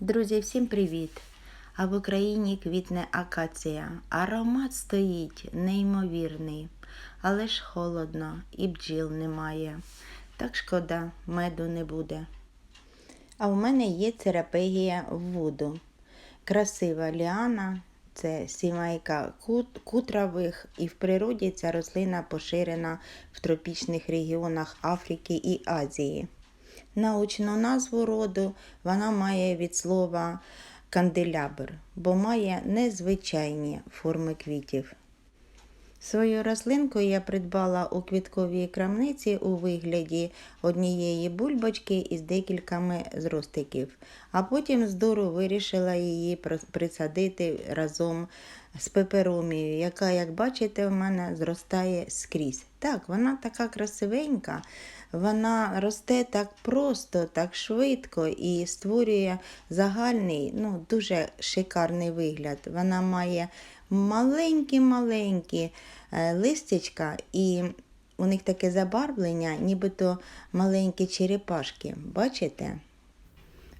Друзі, всім привіт! А в Україні квітне акація. Аромат стоїть неймовірний, але ж холодно і бджіл немає. Так шкода, меду не буде. А в мене є церапегія вуду. Красива ліана, це сімейка кутрових, і в природі ця рослина поширена в тропічних регіонах Африки і Азії. Научну назву роду вона має від слова канделябр, бо має незвичайні форми квітів. Свою рослинку я придбала у квітковій крамниці у вигляді однієї бульбочки із декількома зростиків, а потім з дуру вирішила її присадити разом з пеперомією, яка, як бачите, в мене зростає скрізь. Так, вона така красивенька, вона росте так просто, так швидко і створює загальний, ну, дуже шикарний вигляд. Вона має маленькі-маленькі е, листячка, і у них таке забарвлення, нібито маленькі черепашки. Бачите?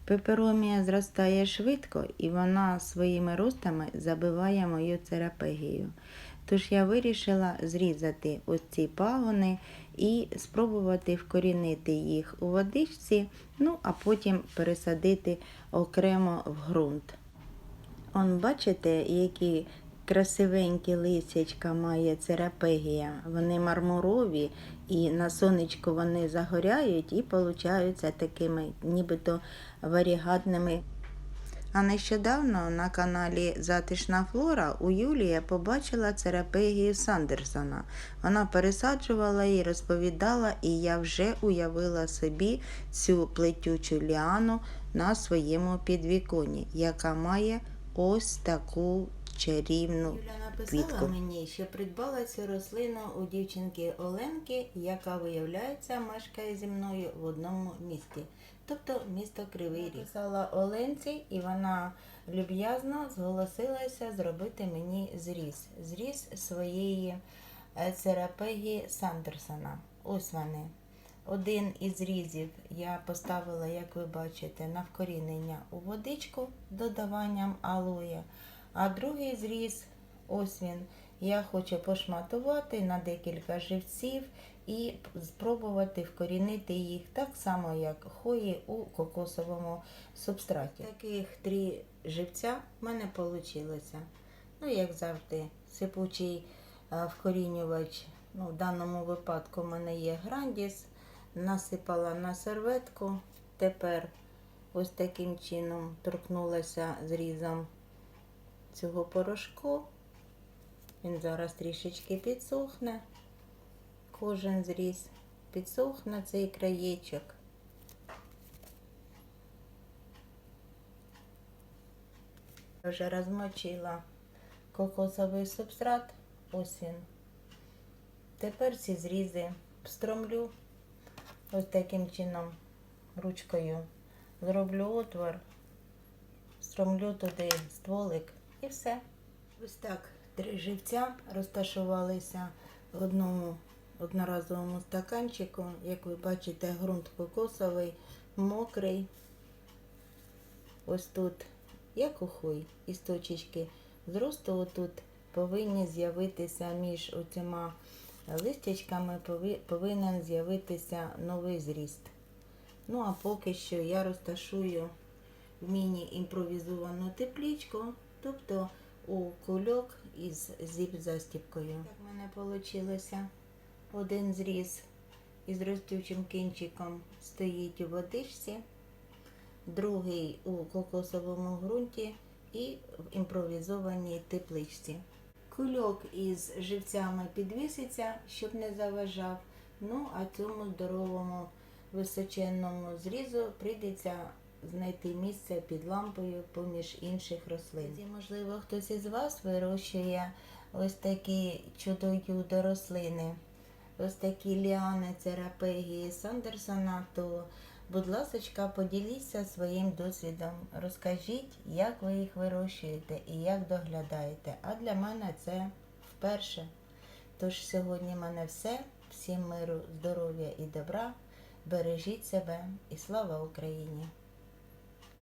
Пеперомія зростає швидко і вона своїми ростами забиває мою церапегію. Тож я вирішила зрізати ось ці пагони і спробувати вкорінити їх у водичці, ну а потім пересадити окремо в ґрунт. Он бачите, які красивенькі лисячка має церапегія. Вони мармурові і на сонечку вони загоряють і получаються такими нібито варігатними. А нещодавно на каналі Затишна Флора у Юлії я побачила церапегію Сандерсона. Вона пересаджувала і розповідала, і я вже уявила собі цю плетючу ліану на своєму підвіконі, яка має ось таку чарівну Юля написала квітку. мені, що придбала цю рослину у дівчинки Оленки, яка, виявляється, мешкає зі мною в одному місті, тобто місто Кривий Ріг. Написала Оленці, і вона люб'язно зголосилася зробити мені зріз. Зріз своєї е, церапегії Сандерсона. Ось вони. Один із різів я поставила, як ви бачите, на вкорінення у водичку з додаванням алоє. А другий зріз, ось він, я хочу пошматувати на декілька живців і спробувати вкорінити їх так само, як хої у кокосовому субстраті. Таких три живця в мене вийшло. Ну, як завжди, сипучий е, вкорінювач. Ну, в даному випадку в мене є грандіс. Насипала на серветку. Тепер ось таким чином торкнулася зрізом цього порошку. Він зараз трішечки підсохне. Кожен зріз підсохне цей краєчок. Вже розмочила кокосовий субстрат. Ось він. Тепер ці зрізи встромлю ось таким чином ручкою. Зроблю отвор, стромлю туди стволик і все. Ось так три живця розташувалися в одному одноразовому стаканчику. Як ви бачите, ґрунт кокосовий, мокрий. Ось тут, як ухой, із точечки зросту отут повинні з'явитися між оцима листячками повинен з'явитися новий зріст. Ну а поки що я розташую в міні-імпровізовану теплічку, тобто у кульок із зіп-застіпкою. Так в мене вийшло. Один зріз із ростючим кінчиком стоїть у водичці, другий у кокосовому ґрунті і в імпровізованій тепличці. Кульок із живцями підвіситься, щоб не заважав. Ну, а цьому здоровому височенному зрізу прийдеться знайти місце під лампою поміж інших рослин. І, можливо, хтось із вас вирощує ось такі чудо-юдо рослини, ось такі ліани церапегії Сандерсона, то, будь ласка, поділіться своїм досвідом. Розкажіть, як ви їх вирощуєте і як доглядаєте. А для мене це вперше. Тож сьогодні в мене все. Всім миру, здоров'я і добра. Бережіть себе і слава Україні!